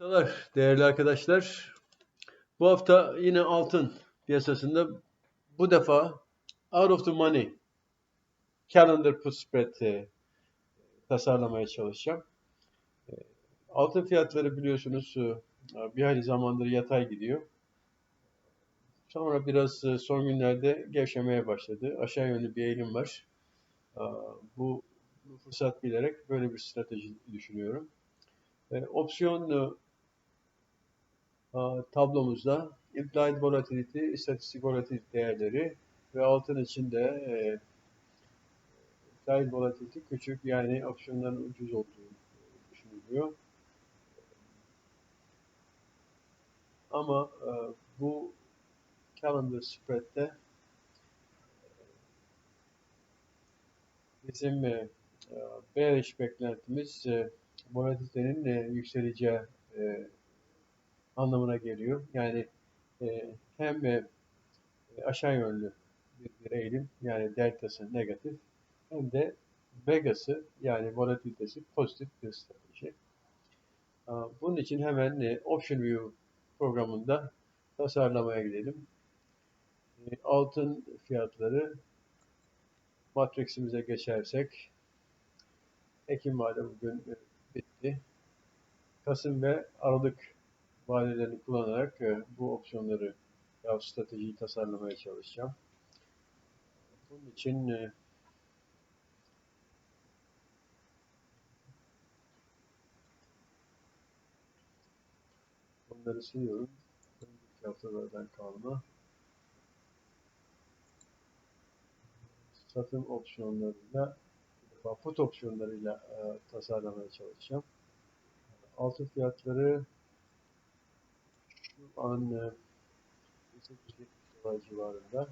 Merhabalar değerli arkadaşlar. Bu hafta yine altın piyasasında bu defa out of the money calendar put spread tasarlamaya çalışacağım. E, Altın fiyatları biliyorsunuz e, bir hayli zamandır yatay gidiyor. Sonra biraz e, son günlerde gevşemeye başladı. Aşağı yönlü bir eğilim var. Bu, fırsat bilerek böyle bir strateji düşünüyorum. E, Opsiyon e, tablomuzda implied volatility, istatistik volatility değerleri ve altın içinde e, implied volatility küçük yani opsiyonların ucuz olduğu düşünülüyor. Ama e, bu calendar spread'de bizim e, e, bearish beklentimiz e, volatilitenin e, yükseleceği e, anlamına geliyor. Yani e, hem e, aşağı yönlü bir, bir eğilim yani deltası negatif hem de vegası yani volatilitesi pozitif bir strateji. Bunun için hemen e, Option View programında tasarlamaya gidelim. E, altın fiyatları matriximize geçersek Ekim vade bugün e, bitti. Kasım ve Aralık vadelerini kullanarak e, bu opsiyonları ya stratejiyi tasarlamaya çalışacağım. Bunun için e, bunları siliyorum. Önceki haftalardan kalma. Satım opsiyonlarıyla put opsiyonlarıyla e, tasarlamaya çalışacağım. Altın fiyatları şu an e, 870 dolar civarında.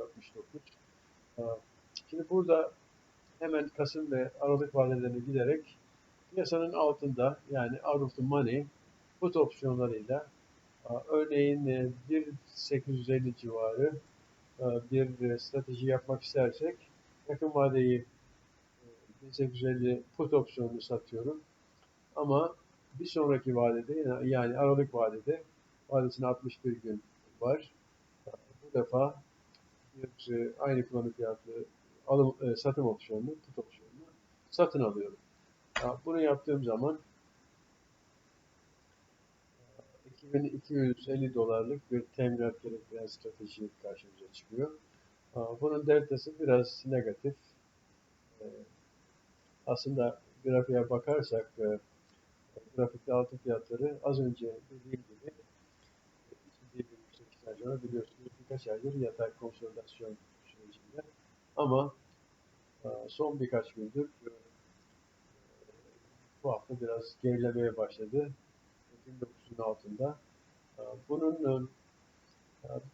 69. Şimdi burada hemen Kasım ve Aralık vadelerine giderek piyasanın altında yani out of the money put opsiyonlarıyla e, örneğin e, 1.850 civarı e, bir strateji yapmak istersek yakın vadeyi e, 1850 put opsiyonunu satıyorum. Ama bir sonraki vadede yani Aralık vadede vadesine 61 gün var. Bu defa bir e, aynı kullanım fiyatlı alım, e, satım opsiyonunu, put opsiyonunu satın alıyorum. Bunu yaptığım zaman 2250 dolarlık bir teminat gerektiren strateji karşımıza çıkıyor. Bunun deltası biraz negatif. E, aslında grafiğe bakarsak grafikte altın fiyatları az önce dediğim gibi ciddi bir yükselişten sonra biliyorsunuz birkaç aydır yatay konsolidasyon sürecinde ama e, son birkaç gündür e, bu hafta biraz gerilemeye başladı. 19'un altında. E, bunun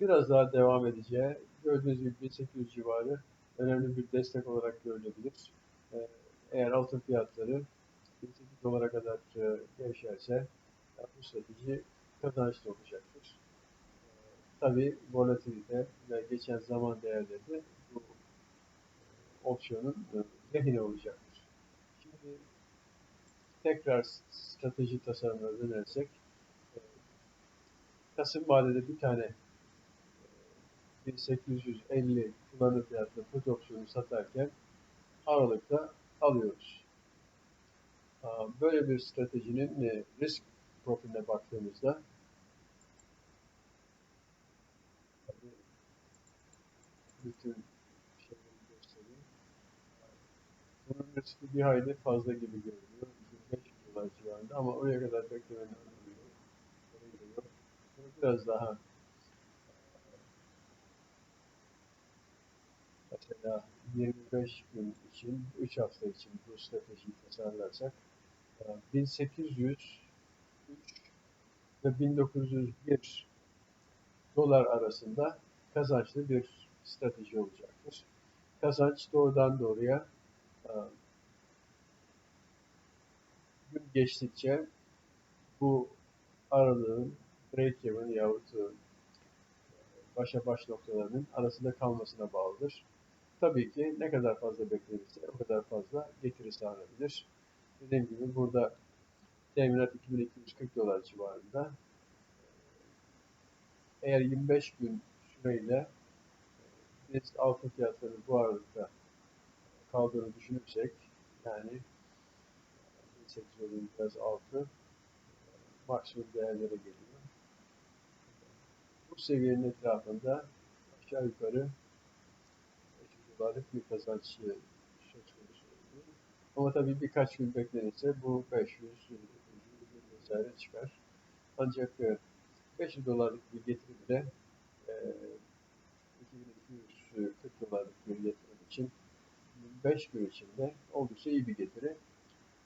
biraz daha devam edeceği gördüğünüz gibi 1800 civarı önemli bir destek olarak görülebilir. Eğer altın fiyatları 8 dolara kadar e, gevşerse bu strateji kazançlı olacaktır. E, Tabi volatilite ve geçen zaman değerleri de bu e, opsiyonun lehine olacaktır. Şimdi tekrar strateji tasarımına dönersek Kasım vadede bir tane 1850 kullanım fiyatlı put opsiyonu satarken Aralık'ta alıyoruz. Böyle bir stratejinin e, risk profiline baktığımızda bütün şeyleri göstereyim. Bunun riski bir hayli fazla gibi görünüyor. 25 dolar civarında ama oraya kadar beklemenin anlamı yok. Bunu biraz daha mesela 25 gün için, 3 hafta için bu stratejiyi tasarlarsak 1803 ve 1901 dolar arasında kazançlı bir strateji olacaktır. Kazanç doğrudan doğruya e, gün geçtikçe bu aralığın break-even yahut e, başa baş noktalarının arasında kalmasına bağlıdır. Tabii ki ne kadar fazla beklenirse o kadar fazla getiri sağlanabilir. Dediğim gibi burada teminat 2240 dolar civarında. Eğer 25 gün süreyle biz altın fiyatları bu aralıkta kaldığını düşünürsek yani 18 olayım biraz altı maksimum değerlere geliyor. Bu seviyenin etrafında aşağı yukarı 500 dolarlık bir kazanç. Ama tabii birkaç gün beklenirse bu 500 vesaire çıkar. Ancak e, 500 dolarlık bir getiri bile e, 2240 dolarlık bir yatırım için 5 gün içinde oldukça iyi bir getiri.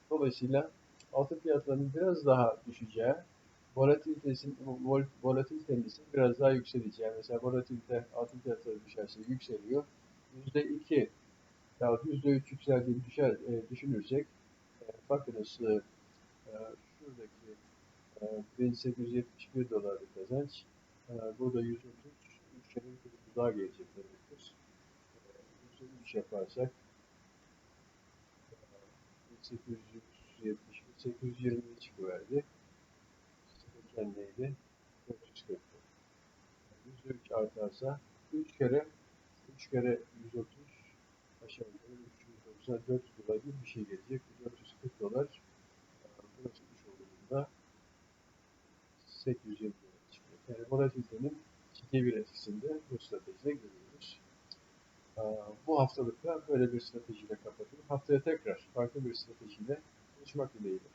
Dolayısıyla altın fiyatlarının biraz daha düşeceği, volatilitesinin, vol- volatilitenin ise biraz daha yükseleceği. Mesela volatilite altın fiyatları düşerse yükseliyor. %2 yahut %3 yükseldiğini düşer, e, düşünürsek e, bakınız e, e, şuradaki e, 1871 dolarlık kazanç e, burada 130 3 kere bir daha gelecek demektir. E, %3 yaparsak 1870 820'ye çıkıverdi. Sıkırken neydi? 440. %3 artarsa 3 kere 3 kere 130 aşağı yukarı 390 400 dolar gibi bir şey gelecek. Bu 440 dolar e, burası 3 olduğunda 820 dolar çıkıyor. Yani volatilitenin ciddi bir etkisinde bu stratejide görüyoruz. E, Bu haftalıkta böyle bir stratejiyle kapatıyorum. Haftaya tekrar farklı bir stratejiyle buluşmak dileğiyle.